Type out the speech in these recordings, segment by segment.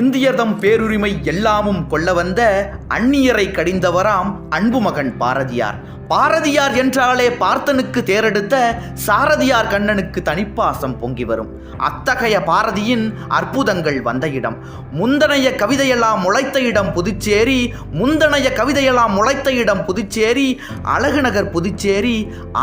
இந்தியர்தம் பேருரிமை எல்லாமும் கொள்ள வந்த அந்நியரை கடிந்தவராம் அன்பு மகன் பாரதியார். பாரதியார் என்றாலே பார்த்தனுக்கு தேரெடுத்த சாரதியார் கண்ணனுக்கு தனிப்பாசம் பொங்கி வரும். அத்தகைய பாரதியின் அற்புதங்கள் வந்த இடம். முந்தனைய கவிதையெல்லாம் முளைத்த இடம் புதுச்சேரி முந்தனைய கவிதையெல்லாம் முளைத்த இடம் புதுச்சேரி அழகுநகர் புதுச்சேரி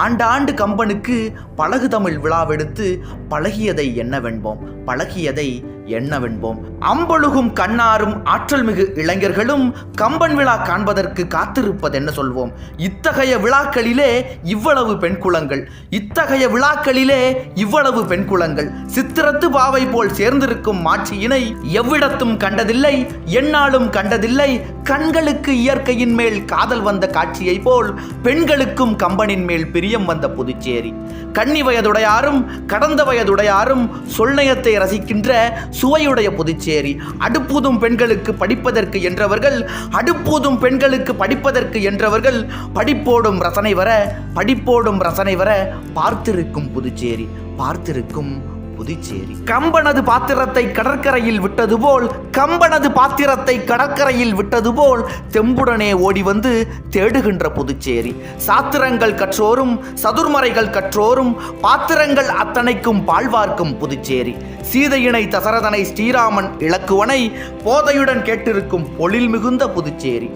ஆண்டாண்டு கம்பனுக்கு பழகு தமிழ் விழாவெடுத்து பழகியதை என்னவென்போம் பழகியதை என்னவென்போம் அம்பழுகும் கண்ணாரும் ஆற்றல் மிகு இளைஞர்களும் கம்பன் விழா காண்பதற்கு காத்திருப்பது என்ன சொல்வோம்? இத்தகைய விழாக்களிலே இவ்வளவு பெண் குலங்கள் இத்தகைய விழாக்களிலே இவ்வளவு பெண் குலங்கள் சித்திரத்து பாவை போல் சேர்ந்திருக்கும் மாட்சியினை எவ்விடத்தும் கண்டதில்லை எந்நாளும் கண்டதில்லை. கண்களுக்கு இயற்கையின் மேல் காதல் வந்த காட்சியை போல் பெண்களுக்கும் கம்பனின் மேல் பிரியம் வந்த புதுச்சேரி. கன்னி வயதுடையாரும் கடந்த வயதுடையாரும் சொல்நயத்தை ரசிக்கின்ற சுவையுடைய புதுச்சேரி அடுப்பூதும் பெண்களுக்கு படிப்பதற்கு என்றவர்கள் அடுப்பூதும் பெண்களுக்கு படிப்பதற்கு என்றவர்கள் படிப்போடும் ரசனை வர படிப்போடும் ரசனை வர பார்த்திருக்கும் புதுச்சேரி பார்த்திருக்கும் புதுச்சேரி. கம்பனது பாத்திரத்தை கடற்கரையில் விட்டது போல் கம்பனது பாத்திரத்தை கடற்கரையில் விட்டது போல் தெம்புடனே ஓடி வந்து தேடுகின்ற புதுச்சேரி. சாத்திரங்கள் கற்றோரும் சதுர்மறைகள் கற்றோரும் பாத்திரங்கள் அத்தனைக்கும் பாழ்வார்க்கும் புதுச்சேரி. சீதையினை தசரதனை ஸ்ரீராமன் இலக்குவனை போதையுடன் கேட்டிருக்கும் பொழில் மிகுந்த புதுச்சேரி.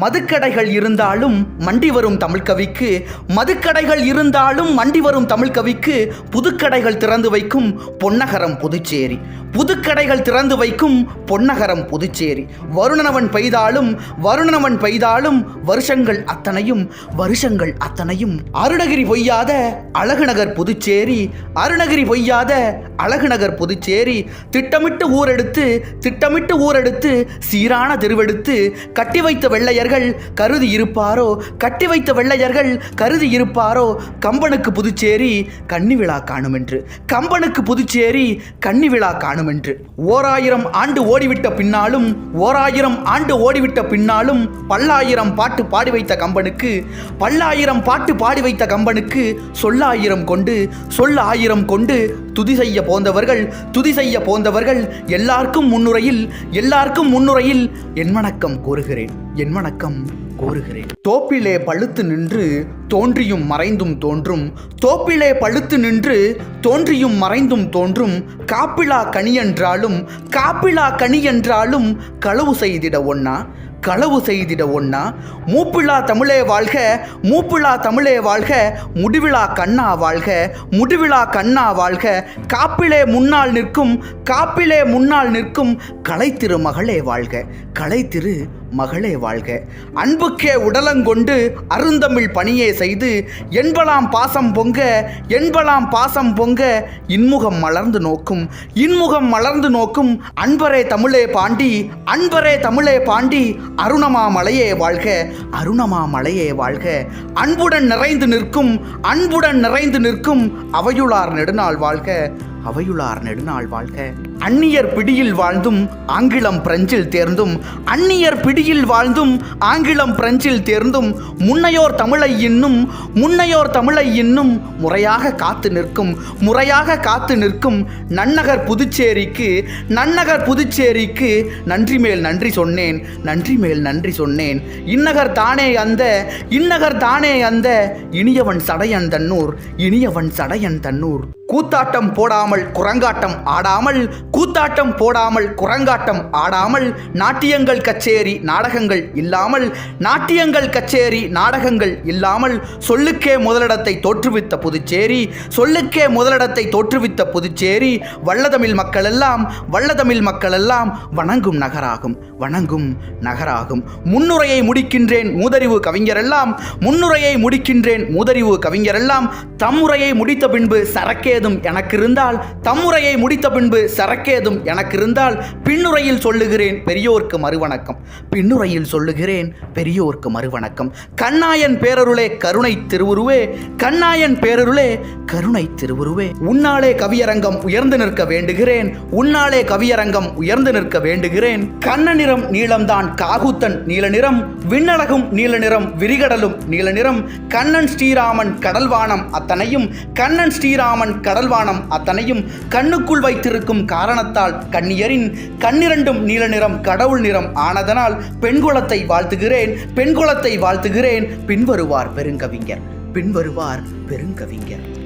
மதுக்கடைகள் இருந்தாலும் மண்டி வரும் தமிழ்கவிக்கு மதுக்கடைகள் இருந்தாலும் மண்டி வரும் தமிழ்கவிக்கு புதுக்கடைகள் திறந்து வைக்கும் பொன்னகரம் புதுச்சேரி. புதுக்கடைகள் திறந்து வைக்கும் பொன்னகரம் புதுச்சேரி. வருணனவன் பெய்தாலும் வருணனவன் பெய்தாலும் வருஷங்கள் அத்தனையும் வருஷங்கள் அத்தனையும் அருணகிரி பொய்யாத அழகுநகர் புதுச்சேரி அருணகிரி பொய்யாத அழகுநகர் புதுச்சேரி. திட்டமிட்டு ஊரெடுத்து திட்டமிட்டு ஊரெடுத்து சீரான தெருவெடுத்து கட்டி வைத்த வெள்ளையர்கள் கருதி இருப்பாரோ? கட்டி வைத்த வெள்ளையர்கள் கருதி இருப்பாரோ? கம்பனுக்கு புதுச்சேரி கன்னி விழா காணும் என்று கம்பனுக்கு புதுச்சேரி கன்னி விழா காணும் என்று ஓராயிரம் ஆண்டு ஓடிவிட்ட பின்னாலும் ஓராயிரம் ஆண்டு ஓடிவிட்ட பின்னாலும் பல்லாயிரம் பாட்டு பாடி வைத்த கம்பனுக்கு பல்லாயிரம் பாட்டு பாடி வைத்த கம்பனுக்கு சொல்லாயிரம் கொண்டு சொல்ல ஆயிரம் கொண்டு துதி செய்ய போந்தவர்கள் துதி செய்ய போந்தவர்கள் எல்லாருக்கும் முன்னுரையில் எல்லாருக்கும் முன்னுரையில் என் வணக்கம் கூறுகிறேன் என் வணக்கம் கோருகிறேன். தோப்பிலே பழுத்து நின்று தோன்றியும் மறைந்தும் தோன்றும் தோப்பிலே பழுத்து நின்று தோன்றியும் மறைந்தும் தோன்றும் காப்பிலா கனி என்றாலும் காப்பிலா கனி என்றாலும் களவு செய்திட ஒன்னா களவு செய்திட ஒன்னா மூப்பிழா தமிழே வாழ்க மூப்பிழா தமிழே வாழ்க முடிவிழா கண்ணா வாழ்க முடிவிழா கண்ணா வாழ்க காப்பிலே முன்னால் நிற்கும் காப்பிலே முன்னால் நிற்கும் கலைத்திரு மகளே வாழ்க கலைத்திரு மகளே வாழ்க. அன்புக்கே உடலங்கொண்டு அருந்தமிழ் பணியே செய்து என்பலாம் பாசம் பொங்க என்பலாம் பாசம் பொங்க இன்முகம் மலர்ந்து நோக்கும். இன்முகம் மலர்ந்து நோக்கும் அன்பரே தமிழே பாண்டி அன்பரே தமிழே பாண்டி அருணமா மலையே வாழ்க. அருணமா மலையே வாழ்க. அன்புடன் நிறைந்து நிற்கும் அன்புடன் நிறைந்து நிற்கும் அவையுளார் நெடுநாள் வாழ்க. அவையுளார் நெடுநாள் வாழ்க. அந்நியர் பிடியில் வாழ்ந்தும் ஆங்கிலம் பிரெஞ்சில் தேர்ந்தும் அந்நியர் பிடியில் வாழ்ந்தும் ஆங்கிலம் பிரெஞ்சில் தேர்ந்தும் முன்னையோர் தமிழை இன்னும் முன்னையோர் தமிழை இன்னும் முறையாக காத்து நிற்கும் முறையாக காத்து நிற்கும் நன்னகர் புதுச்சேரிக்கு நன்னகர் புதுச்சேரிக்கு நன்றி மேல் நன்றி சொன்னேன் நன்றி மேல் நன்றி சொன்னேன். இன்னகர் தானே அந்த இன்னகர் தானே அந்த இனியவன் சடையன் தன்னூர் இனியவன் சடையன் தன்னூர். கூத்தாட்டம் போடாமல் குரங்காட்டம் ஆடாமல் கூத்தாட்டம் போடாமல் குரங்காட்டம் ஆடாமல் நாட்டியங்கள் கச்சேரி நாடகங்கள் இல்லாமல் நாட்டியங்கள் கச்சேரி நாடகங்கள் இல்லாமல் சொல்லுக்கே முதலிடத்தை தோற்றுவித்த புதுச்சேரி சொல்லுக்கே முதலிடத்தை தோற்றுவித்த புதுச்சேரி வல்லதமிழ் மக்களெல்லாம் வல்லதமிழ் மக்களெல்லாம் வணங்கும் நகராகும் வணங்கும் நகராகும். முன்னுரையை முடிக்கின்றேன் மூதறிவு கவிஞரெல்லாம் முன்னுரையை முடிக்கின்றேன் மூதறிவு கவிஞரெல்லாம். தம்முறையை முடித்த பின்பு சரக்கேதும் எனக்கு இருந்தால் தம்முறையை முடித்த பின்பு சரக்கு சரக்கேதும் எனக்கு இருந்தால் பின்னுரையில் சொல்லுகிறேன் பெரியோர்க்கு மறுவணக்கம். பின்னுரையில் சொல்லுகிறேன் பெரியோர்க்கு மறுவணக்கம். கண்ணாயன் பேரருளே கருணை திருவுருவே. கண்ணாயன் பேரருளே கருணை திருவுருவே. உன்னாலே கவியரங்கம் உயர்ந்து நிற்க வேண்டுகிறேன். உன்னாலே கவியரங்கம் உயர்ந்து நிற்க வேண்டுகிறேன். கண்ண நிறம் நீளம்தான் காகுத்தன் நீல நிறம் விண்ணழகும் நீல நிறம் விரிகடலும் நீல நிறம் கண்ணன் ஸ்ரீராமன் கடல்வானம் அத்தனையும். கண்ணன் ஸ்ரீராமன் கடல்வானம் அத்தனையும். கண்ணுக்குள் வைத்திருக்கும் காரணம் காரணத்தால் கண்ணியரின் கண்ணிரண்டும் நீல நிறம் கடவுள் நிறம் ஆனதனால் பெண்குலத்தை வாழ்த்துகிறேன் பெண்குலத்தை வாழ்த்துகிறேன். பின்வருவார் பெருங்கவிஞர் பின்வருவார் பெருங்கவிஞர்.